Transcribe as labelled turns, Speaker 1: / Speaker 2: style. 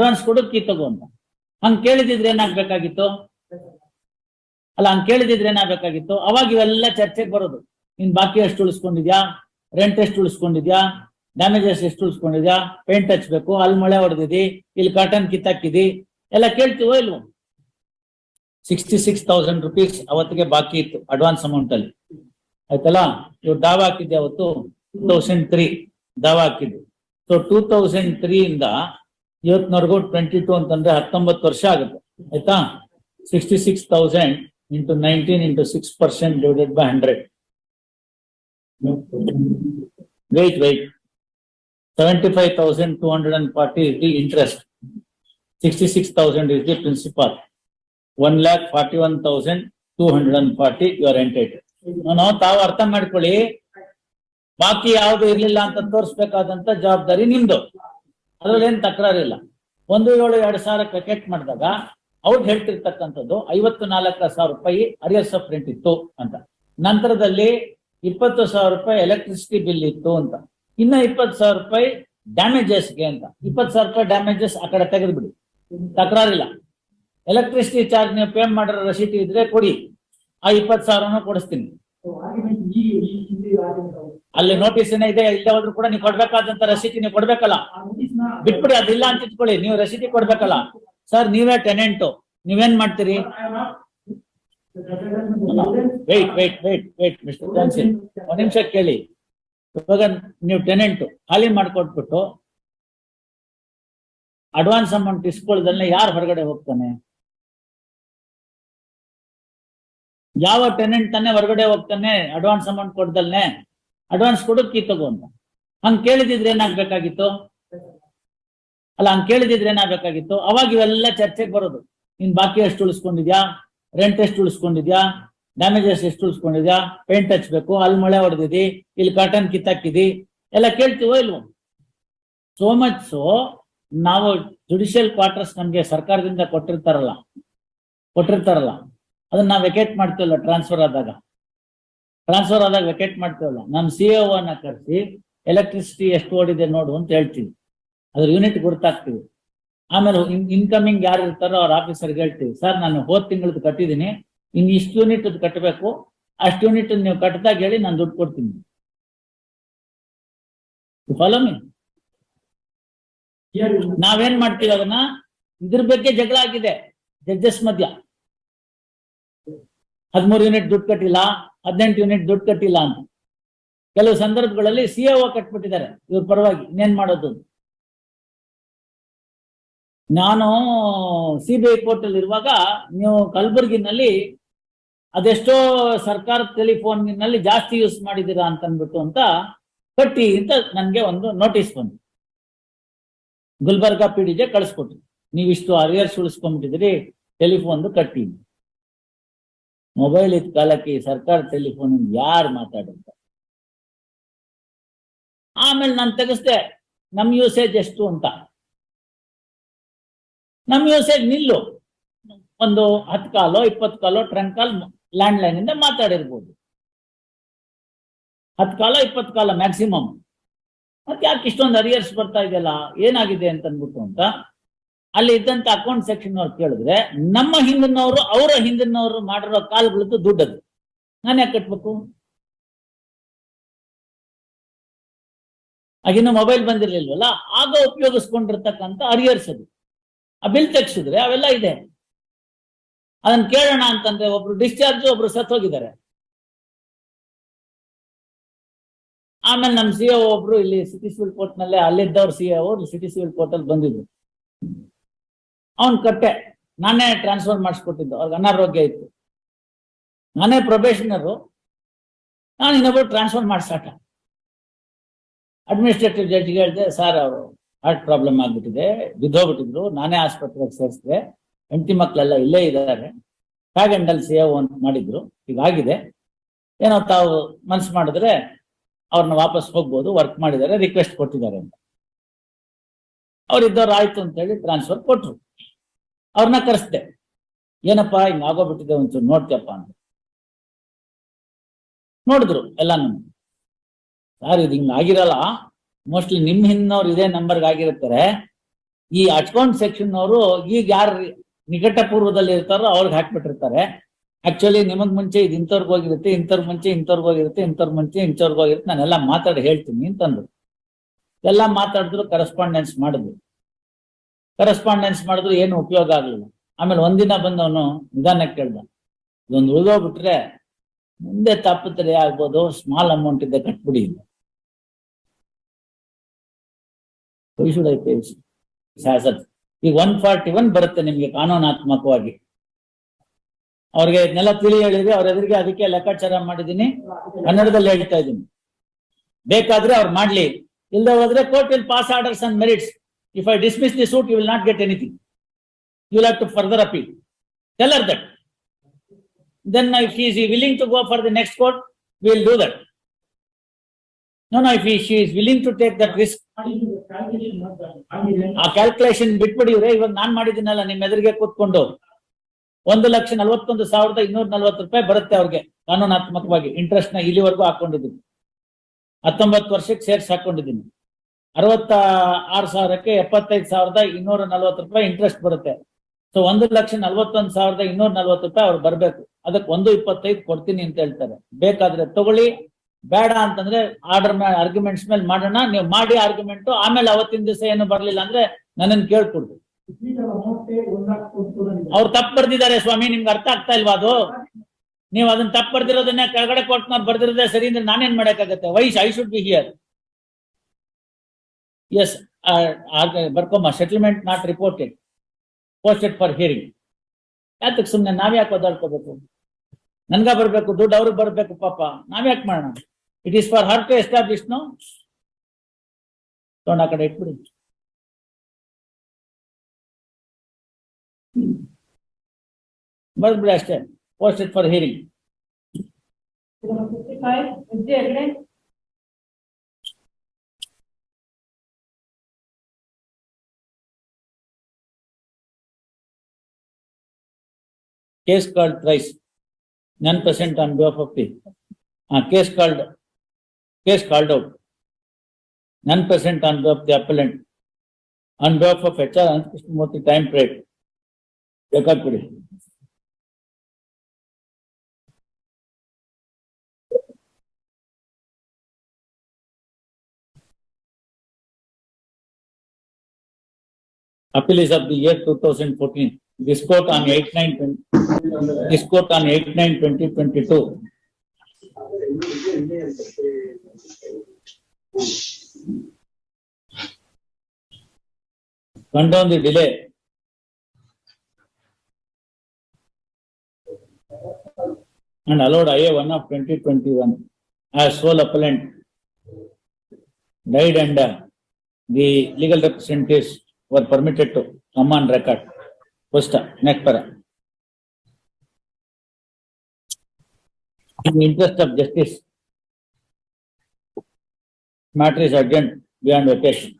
Speaker 1: Advance ಕೊಡು key ತಗೋ ಅಂತ. ಹಂಗ್ ಕೇಳಿದಿದ್ರೆ ಏನಾಗ್ಬೇಕಾಗಿತ್ತು? ಅಲ್ಲ, ಹಂಗ್ ಕೇಳಿದಿದ್ರೆ ಏನಾಗ್ಬೇಕಾಗಿತ್ತು? ಅವಾಗ ಇವೆಲ್ಲ ಚರ್ಚೆಗೆ ಬರೋದು. ನಿನ್ ಬಾಕಿ ಎಷ್ಟು ಉಳಿಸ್ಕೊಂಡಿದ್ಯಾ? ರೆಂಟ್ ಎಷ್ಟು ಉಳಿಸ್ಕೊಂಡಿದ್ಯಾ? ಡ್ಯಾಮೇಜಸ್ ಎಷ್ಟು ಉಳಿಸ್ಕೊಂಡಿದ್ಯಾ? ಪೇಂಟ್ ಹಚ್ಬೇಕು, ಅಲ್ಲಿ ಮಳೆ ಹೊಡೆದಿದಿ, ಇಲ್ಲಿ ಕಾಟನ್ ಕಿತ್ತಾಕಿದಿ ಎಲ್ಲ ಕೇಳ್ತೀವೋ ಇಲ್ವೋ? ಸಿಕ್ಸ್ಟಿ ಸಿಕ್ಸ್ ತೌಸಂಡ್ ರುಪೀಸ್ ಅವತ್ತಿಗೆ ಬಾಕಿ ಇತ್ತು ಅಡ್ವಾನ್ಸ್ ಅಮೌಂಟ್ ಅಲ್ಲಿ. ಆಯ್ತಲ್ಲ? ಇವ್ರು ದಾವಾ ಹಾಕಿದ್ದೆ ಅವತ್ತು? ಟೂ ತೌಸಂಡ್ ತ್ರೀ ದಾವಾ ಹಾಕಿದ್ದು. ಸೊ ಟೂ ತೌಸಂಡ್ ತ್ರೀ ಇಂದ ಇವತ್ತಿನವರೆಗೂ ಟ್ವೆಂಟಿ ಟೂ ಅಂತಂದ್ರೆ ಹತ್ತೊಂಬತ್ತು ವರ್ಷ ಆಗುತ್ತೆ. ಆಯ್ತಾ? Sixty six thousand into nineteen into six percent divided by hundred wait. wait 75240 is the interest. 66000 is the principal. 1 lakh 41240 you are entitled. ನಾವು ತಾವು ಅರ್ಥ ಮಾಡ್ಕೊಳ್ಳಿ. ಬಾಕಿ ಯಾವ್ದು ಇರ್ಲಿಲ್ಲ ಅಂತ ತೋರಿಸ್ಬೇಕಾದಂತ ಜವಾಬ್ದಾರಿ ನಿಮ್ದು. ಅದ್ರಲ್ಲಿ ಏನ್ ತಕರಾರಿಲ್ಲ. ಒಂದು ಏಳು ಎರಡ್ ಸಾವಿರ ಕ್ರಿಕೆಟ್ ಮಾಡಿದಾಗ ಅವ್ರು ಹೇಳ್ತಿರ್ತಕ್ಕಂಥದ್ದು ಐವತ್ತು ನಾಲ್ಕು ಸಾವಿರ ರೂಪಾಯಿ ಅರಿಯರ್ಸ್ ಆಫ್ ರೆಂಟ್ ಇತ್ತು ಅಂತ. ನಂತರದಲ್ಲಿ ಇಪ್ಪತ್ತು ಸಾವಿರ ರೂಪಾಯಿ ಎಲೆಕ್ಟ್ರಿಸಿಟಿ ಬಿಲ್ ಇತ್ತು ಅಂತ. ಇನ್ನ ಇಪ್ಪತ್ತು ಸಾವಿರ ರೂಪಾಯಿ ಡ್ಯಾಮೇಜಸ್ಗೆ ಅಂತ. ಇಪ್ಪತ್ತು ಸಾವಿರ ರೂಪಾಯಿ ಡ್ಯಾಮೇಜಸ್ ಆ ಕಡೆ ತೆಗೆದ್ಬಿಡಿ. ತಕರಾರಿಲ್ಲ. ಎಲೆಕ್ಟ್ರಿಸಿಟಿ ಚಾರ್ಜ್ ನೀವು ಪೇ ಮಾಡಿರೋ ರಸೀದಿ ಇದ್ರೆ ಕೊಡಿ. ಆ ಇಪ್ಪತ್ತು ಸಾವಿರನೂ ಕೊಡಿಸ್ತೀನಿ. ಅಲ್ಲಿ ನೋಟಿಸ್ ಏನೇ ಇದೆ ಇಲ್ಲೇ ಹೋದ್ರು ಕೂಡ ನೀವು ಕೊಡ್ಬೇಕಾದಂತ ರಸೀತಿ ನೀವು ಕೊಡ್ಬೇಕಲ್ಲ? ಬಿಟ್ಬಿಡಿ ಅದಿಲ್ಲ ಅಂತ ಇಟ್ಕೊಳ್ಳಿ ನೀವು ರಸೀತಿ ಕೊಡ್ಬೇಕಲ್ಲ? ಸರ್ ನೀವೇ ಟೆನೆಂಟು ನೀವೇನ್ ಮಾಡ್ತೀರಿ? Wait wait wait wait mister Johnson ಒಂದ್ ನಿಮಿಷ ಕೇಳಿ. ಇವಾಗ ನೀವು ಟೆನೆಂಟ್ ಖಾಲಿ ಮಾಡ್ಕೊಟ್ಬಿಟ್ಟು ಅಡ್ವಾನ್ಸ್ ಅಮೌಂಟ್ ಇಸ್ಕೊಳ್ಳೋದನ್ನ ಯಾರು ಹೊರಗಡೆ ಹೋಗ್ತಾನೆ? ಯಾವ ಟೆನೆಂಟ್ ತಾನೇ ಹೊರಗಡೆ ಹೋಗ್ತಾನೆ ಅಡ್ವಾನ್ಸ್ ಅಮೌಂಟ್ ಕೊಡ್ದಲ್ನೆ ಅಡ್ವಾನ್ಸ್ ಕೊಡು ಕೀ ಹಂಗ್ ಕೇಳಿದಿದ್ರೆ ಏನಾಗ್ಬೇಕಾಗಿತ್ತು? ಅಲ್ಲ, ಹಂಗ್ ಕೇಳಿದಿದ್ರೆ ಏನಾಗ್ಬೇಕಾಗಿತ್ತು? ಅವಾಗ ಇವೆಲ್ಲ ಚರ್ಚೆಗೆ ಬರೋದು. ನಿನ್ ಬಾಕಿ ಎಷ್ಟು ಉಳಿಸ್ಕೊಂಡಿದ್ಯಾ? ರೆಂಟ್ ಎಷ್ಟು ಉಳಿಸ್ಕೊಂಡಿದ್ಯಾ? ಡ್ಯಾಮೇಜಸ್ ಎಷ್ಟು ಉಳಿಸ್ಕೊಂಡಿದ್ಯಾ? ಪೇಂಟ್ ಹಚ್ಬೇಕು, ಅಲ್ಲಿ ಮಳೆ ಹೊಡೆದಿದಿ, ಇಲ್ಲಿ ಕಾಟನ್ ಕಿತ್ತಾಕಿದಿ, ಎಲ್ಲ ಕೇಳ್ತೀವೋ ಇಲ್ವೋ? ಸೋ ಮಚ್ ಸೊ ನಾವು ಜುಡಿಷಿಯಲ್ ಕ್ವಾರ್ಟರ್ಸ್ ನಮ್ಗೆ ಸರ್ಕಾರದಿಂದ ಕೊಟ್ಟಿರ್ತಾರಲ್ಲ ಕೊಟ್ಟಿರ್ತಾರಲ್ಲ. ಅದನ್ನ ನಾವು ವೆಕೇಟ್ ಮಾಡ್ತೇವಲ್ಲ ಟ್ರಾನ್ಸ್ಫರ್ ಆದಾಗ. ಟ್ರಾನ್ಸ್ಫರ್ ಆದಾಗ ವೆಕೇಟ್ ಮಾಡ್ತೇವಲ್ಲ, ನಮ್ ಸಿ ಅನ್ನ ಕರೆಸಿ ಎಲೆಕ್ಟ್ರಿಸಿಟಿ ಎಷ್ಟು ಓಡಿದೆ ನೋಡು ಅಂತ ಹೇಳ್ತೀವಿ. ಅದ್ರ ಯೂನಿಟ್ ಗುರ್ತಾಗ್ತೀವಿ. ಆಮೇಲೆ ಇನ್ಕಮಿಂಗ್ ಯಾರು ಇರ್ತಾರೋ ಅವ್ರ ಆಫೀಸರ್ಗೆ ಹೇಳ್ತೀವಿ, ಸರ್, ನಾನು ಹೋದ್ ತಿಂಗಳದ್ದು ಕಟ್ಟಿದ್ದೀನಿ ಇನ್ ಇಷ್ಟು ಯೂನಿಟ್ ಕಟ್ಟಬೇಕು ಅಷ್ಟು ಯೂನಿಟ್ ನೀವು ಕಟ್ಟದಾಗ ಹೇಳಿ ನಾನು ದುಡ್ಡು ಕೊಡ್ತೀನಿ. ಫಾಲೋ ಮೀ ನಾವೇನ್ ಮಾಡ್ತೀವಿ ಅದನ್ನ? ಇದ್ರ ಬಗ್ಗೆ ಜಗಳ ಆಗಿದೆ ಜಡ್ಜಸ್ ಮಧ್ಯ. ಹದಿಮೂರು ಯೂನಿಟ್ ದುಡ್ಡು ಕಟ್ಟಿಲ್ಲ, ಹದಿನೆಂಟು ಯೂನಿಟ್ ದುಡ್ಡು ಕಟ್ಟಿಲ್ಲ ಅಂತ. ಕೆಲವು ಸಂದರ್ಭಗಳಲ್ಲಿ ಸಿ ಕಟ್ಬಿಟ್ಟಿದ್ದಾರೆ, ಇವ್ರ ಪರವಾಗಿ ಇನ್ನೇನ್ ಮಾಡೋದು? ನಾನು ಸಿ ಬಿ ಐ ಕೋರ್ಟ್ ಅಲ್ಲಿ ಇರುವಾಗ ನೀವು ಕಲಬುರಗಿನಲ್ಲಿ ಅದೆಷ್ಟೋ ಸರ್ಕಾರ ಟೆಲಿಫೋನ್ನಲ್ಲಿ ಜಾಸ್ತಿ ಯೂಸ್ ಮಾಡಿದ್ದೀರಾ ಅಂತ ಅಂದ್ಬಿಟ್ಟು ಅಂತ ಕಟ್ಟಿ ಅಂತ ನನಗೆ ಒಂದು ನೋಟಿಸ್ ಬಂತು. ಗುಲ್ಬರ್ಗಾ ಪಿ ಡಿಗೆ ಕಳಿಸ್ಕೊಟ್ರು. ನೀವಿಷ್ಟು ಅರಿಯರ್ಸ್ ಉಳಿಸ್ಕೊಂಡ್ಬಿಟ್ಟಿದ್ರಿ ಟೆಲಿಫೋನ್ದು ಕಟ್ಟಿ ಮೊಬೈಲ್ ಇದ್ದ ಕಾಲಕ್ಕೆ ಈ ಸರ್ಕಾರ ಟೆಲಿಫೋನ್ ಯಾರು ಮಾತಾಡಂತ ಆಮೇಲೆ ನಾನು ತೆಗೆಸ್ದೆ, ನಮ್ ಯೂಸೇಜ್ ಎಷ್ಟು ಅಂತ? ನಮ್ ಯೂಸೇಜ್ ನಿಲ್ಲು. ಒಂದು ಹತ್ತು ಕಾಲೋ, ಇಪ್ಪತ್ತು ಕಾಲೋ ಟ್ರಂಕ್ ಕಾಲ್ ಲ್ಯಾಂಡ್ ಲೈನ್ ಇಂದ ಮಾತಾಡಿರ್ಬೋದು. ಹತ್ತು ಕಾಲ, ಇಪ್ಪತ್ತು ಕಾಲ ಮ್ಯಾಕ್ಸಿಮಮ್ ಮತ್ತೆ ಯಾಕೆ ಇಷ್ಟೊಂದು ಅರಿಯರ್ಸ್ ಬರ್ತಾ ಇದೆಯಲ್ಲ? ಏನಾಗಿದೆ ಅಂತ ಅಂದ್ಬಿಟ್ಟು ಅಂತ ಅಲ್ಲಿ ಇದ್ದಂತ ಅಕೌಂಟ್ ಸೆಕ್ಷನ್ ಅವ್ರು ಕೇಳಿದ್ರೆ, ನಮ್ಮ ಹಿಂದಿನವರು, ಅವರ ಹಿಂದಿನವರು ಮಾಡಿರೋ ಕಾಲ್ಗಳದ್ದು ದುಡ್ಡದು ನಾನು ಯಾಕೆ ಕಟ್ಬೇಕು? ಆಗಿನ್ನು ಮೊಬೈಲ್ ಬಂದಿರ್ಲಿಲ್ವಲ್ಲ? ಆಗ ಉಪಯೋಗಿಸ್ಕೊಂಡಿರ್ತಕ್ಕಂಥ ಅರಿಯರ್ಸ್ ಅದು. ಆ ಬಿಲ್ ತೆಗ್ಸಿದ್ರೆ ಅವೆಲ್ಲ ಇದೆ. ಅದನ್ನ ಕೇಳೋಣ ಅಂತಂದ್ರೆ ಒಬ್ರು ಡಿಸ್ಚಾರ್ಜ್ ಒಬ್ರು ಸತ್ತೋಗಿದ್ದಾರೆ ಆಮೇಲೆ ನಮ್ಮ ಸಿ ಒಬ್ರು ಇಲ್ಲಿ ಸಿಟಿ ಸಿವಿಲ್ ಕೋರ್ಟ್ ನಲ್ಲೇ ಅಲ್ಲಿದ್ದವ್ರು ಸಿ ಸಿಟಿ ಸಿವಿಲ್ ಕೋರ್ಟ್ ಅಲ್ಲಿ ಬಂದಿದ್ರು. ಅವನ್ ಕಟ್ಟೆ. ನಾನೇ ಟ್ರಾನ್ಸ್ಫರ್ ಮಾಡಿಸ್ಕೊಟ್ಟಿದ್ದು. ಅವ್ರಿಗೆ ಅನಾರೋಗ್ಯ ಇತ್ತು. ನಾನೇ ಪ್ರೊಬೇಷನರು ನಾನು ಇನ್ನೊಬ್ರು ಟ್ರಾನ್ಸ್ಫರ್ ಮಾಡ್ಸಾಟ ಅಡ್ಮಿನಿಸ್ಟ್ರೇಟಿವ್ ಜಡ್ಜ್ಗೆ ಹೇಳಿದೆ ಸರ್ ಅವರು ಹಾರ್ಟ್ ಪ್ರಾಬ್ಲಮ್ ಆಗ್ಬಿಟ್ಟಿದೆ. ಬಿದ್ದೋಗ್ಬಿಟ್ಟಿದ್ರು. ನಾನೇ ಆಸ್ಪತ್ರೆಗೆ ಸೇರಿಸಿದೆ. ಹೆಂಡತಿ ಮಕ್ಕಳೆಲ್ಲ ಇಲ್ಲೇ ಇದ್ದಾರೆ. ಟ್ಯಾಗ್ ಅಂಡಲ್ ಸಿ ಅಂತ ಮಾಡಿದ್ರು. ಹೀಗಾಗಿದೆ. ಏನೋ ತಾವು ಮನ್ಸು ಮಾಡಿದ್ರೆ ಅವ್ರನ್ನ ವಾಪಸ್ ಹೋಗ್ಬೋದು. ವರ್ಕ್ ಮಾಡಿದ್ದಾರೆ. ರಿಕ್ವೆಸ್ಟ್ ಕೊಟ್ಟಿದ್ದಾರೆ ಅಂತ. ಅವ್ರಿದ್ದವ್ರು ಆಯ್ತು ಅಂತ ಹೇಳಿ ಟ್ರಾನ್ಸ್ಫರ್ ಕೊಟ್ರು. ಅವ್ರನ್ನ ಕರೆಸ್ದೆ. ಏನಪ್ಪಾ, ಹಿಂಗ ಆಗೋಗ್ಬಿಟ್ಟಿದೆ ಒಂಚೂರು ನೋಡ್ತೀಯಪ್ಪ ಅಂತ ನೋಡಿದ್ರು ಎಲ್ಲಾನು. ಸರ್ ಇದು ಹಿಂಗ ಆಗಿರಲ್ಲ? ಮೋಸ್ಟ್ಲಿ ನಿಮ್ ಹಿಂದಿನವ್ರು ಇದೇ ನಂಬರ್ಗೆ ಆಗಿರ್ತಾರೆ. ಈ ಅಚ್ಕೌಂಟ್ ಸೆಕ್ಷನ್ ಅವರು ಈಗ ಯಾರು ನಿಕಟ ಪೂರ್ವದಲ್ಲಿ ಇರ್ತಾರೋ ಅವ್ರಿಗೆ ಹಾಕ್ಬಿಟ್ಟಿರ್ತಾರೆ. ಆಕ್ಚುಲಿ ನಿಮಗ್ ಮುಂಚೆ ಇದು ಇಂಥವ್ರಿಗೆ ಹೋಗಿರುತ್ತೆ ಇಂಥವ್ರ ಮುಂಚೆ ಇಂಥವ್ರಿಗೆ ಹೋಗಿರುತ್ತೆ ಇಂಥವ್ರ ಮುಂಚೆ ಇಂಥವ್ರಿಗೆ ಹೋಗಿರುತ್ತೆ, ನಾನೆಲ್ಲ ಮಾತಾಡಿ ಹೇಳ್ತೀನಿ ಅಂತಂದ್ರು. ಎಲ್ಲ ಮಾತಾಡಿದ್ರು ಕರೆಸ್ಪಾಂಡೆನ್ಸ್ ಮಾಡಿದ್ರು. ಕರೆಸ್ಪಾಂಡೆನ್ಸ್ ಮಾಡಿದ್ರು ಏನು ಉಪಯೋಗ ಆಗ್ಲಿಲ್ಲ. ಆಮೇಲೆ ಒಂದಿನ ಬಂದವನು ನಿಧಾನಕ್ಕೆ ಕೇಳ್ದ. ಇದೊಂದು ಉಳಿದೋಗ್ಬಿಟ್ರೆ ಮುಂದೆ ತಾಪತ್ರೆ ಆಗ್ಬೋದು ಸ್ಮಾಲ್ ಅಮೌಂಟ್ ಇದೆ ಕಟ್ಬಿಡಿ ಇಲ್ಲ. ಈಗ ಒನ್ ಫಾರ್ಟಿ ಒನ್ ಬರುತ್ತೆ ನಿಮ್ಗೆ ಕಾನೂನಾತ್ಮಕವಾಗಿ. ಅವ್ರಿಗೆ ಇದನ್ನೆಲ್ಲ ತಿಳಿ ಹೇಳಿದ್ರೆ ಅವ್ರ ಎದುರಿಗೆ ಅದಕ್ಕೆ ಲೆಕ್ಕಾಚಾರ ಮಾಡಿದೀನಿ ಕನ್ನಡದಲ್ಲಿ ಹೇಳ್ತಾ ಇದ್ದೀನಿ. ಬೇಕಾದ್ರೆ ಅವ್ರು ಮಾಡ್ಲಿ. ಇಲ್ಲದೆ ಹೋದ್ರೆ court will pass orders and merits if I dismiss the suit you will not get anything you will have to further appeal tell her that then if he is willing to go for the next court we will do that. No no if he, she is willing to take that risk. ಆ calculation ಬಿಟ್ಬಿಡಿವ್ರೆ ಇವಾಗ ನಾನ್ ಮಾಡಿದ್ದೀನಲ್ಲ ನಿಮ್ಮ ಎದುರಿಗೆ ಕೂತ್ಕೊಂಡು. ಒಂದು ಲಕ್ಷ ನಲವತ್ತೊಂದು ಸಾವಿರದ ಇನ್ನೂರ ನಲ್ವತ್ತು ರೂಪಾಯಿ ಬರುತ್ತೆ ಅವ್ರಿಗೆ ಕಾನೂನಾತ್ಮಕವಾಗಿ. ಇಂಟ್ರೆಸ್ಟ್ನ ಇಲ್ಲಿವರೆಗೂ ಹಾಕೊಂಡಿದ್ದೀನಿ. ಹತ್ತೊಂಬತ್ತು ವರ್ಷಕ್ಕೆ ಸೇರ್ಸಿ ಹಾಕೊಂಡಿದ್ದೀನಿ. ಅರವತ್ತ ಆರು ಸಾವಿರಕ್ಕೆ ಎಪ್ಪತ್ತೈದು ಸಾವಿರದ ಇನ್ನೂರ ನಲ್ವತ್ತು ರೂಪಾಯಿ ಇಂಟ್ರೆಸ್ಟ್ ಬರುತ್ತೆ. ಸೊ ಒಂದು ಲಕ್ಷ ನಲ್ವತ್ತೊಂದು ಸಾವಿರದ ಇನ್ನೂರ ನಲ್ವತ್ತು ರೂಪಾಯಿ ಅವ್ರು ಬರ್ಬೇಕು. ಅದಕ್ಕೆ ಒಂದು ಇಪ್ಪತ್ತೈದು ಕೊಡ್ತೀನಿ ಅಂತ ಹೇಳ್ತಾರೆ. ಬೇಕಾದ್ರೆ ತಗೊಳ್ಳಿ. ಬೇಡ ಅಂತಂದ್ರೆ ಆರ್ಡರ್ ಆರ್ಗ್ಯುಮೆಂಟ್ಸ್ ಮೇಲೆ ಮಾಡೋಣ. ನೀವು ಮಾಡಿ ಆರ್ಗ್ಯುಮೆಂಟ್ ಆಮೇಲೆ ಅವತ್ತಿನ ದಿವಸ ಏನು ಬರ್ಲಿಲ್ಲ ಅಂದ್ರೆ ನನ್ನನ್ನು ಕೇಳ್ಕೊಡ್ರಿ. ಅವ್ರು ತಪ್ಪು ಬರ್ದಿದ್ದಾರೆ ಸ್ವಾಮಿ, ನಿಮ್ಗೆ ಅರ್ಥ ಆಗ್ತಾ ಇಲ್ವಾ ಅದು? ನೀವು ಅದನ್ನ ತಪ್ಪು ಬರ್ದಿರೋದನ್ನ ಕೆಳಗಡೆ ಕೊಟ್ಟು ಬರ್ದಿರೋದೇ ಸರಿ ಅಂದ್ರೆ ನಾನೇನ್ ಮಾಡಕ್ಕಾಗತ್ತೆ? Wise I should be here S ಬರ್ಕೊಮ್ಮ settlement not reported posted for hearing ಯಾತಕ್ ಸುಮ್ನೆ ನಾವ್ಯಾಕೆ ಒದ್ದಾಡ್ಕೋಬೇಕು ನನ್ಗ ಬರ್ಬೇಕು ದುಡ್ಡು ಅವ್ರಿಗೆ ಬರ್ಬೇಕು ಪಾಪ ನಾವ್ಯಾಕೆ ಮಾಡೋಣ it is for her to establish no ತೊಗೊಂಡ್ ಆ ಕಡೆ ಇಟ್ಬಿಡಿ ಬರ್ದ್ಬಿಡಿ ಅಷ್ಟೇ posted for hearing case called thrice, none present on behalf of the, uh, case called, case called out. None present on behalf of the appellant. On behalf of HR Anandkrishnamurthy time period. Record ಕೊಡಿ. Appeal is of the year two thousand fourteen. This court on eight nine twenty. This court on eight nine twenty twenty two. Condone the delay. And allowed IA one of twenty twenty one as sole appellant. Died and uh, the legal representatives were permitted to come on record. Of justice, matter is urgent beyond vacation.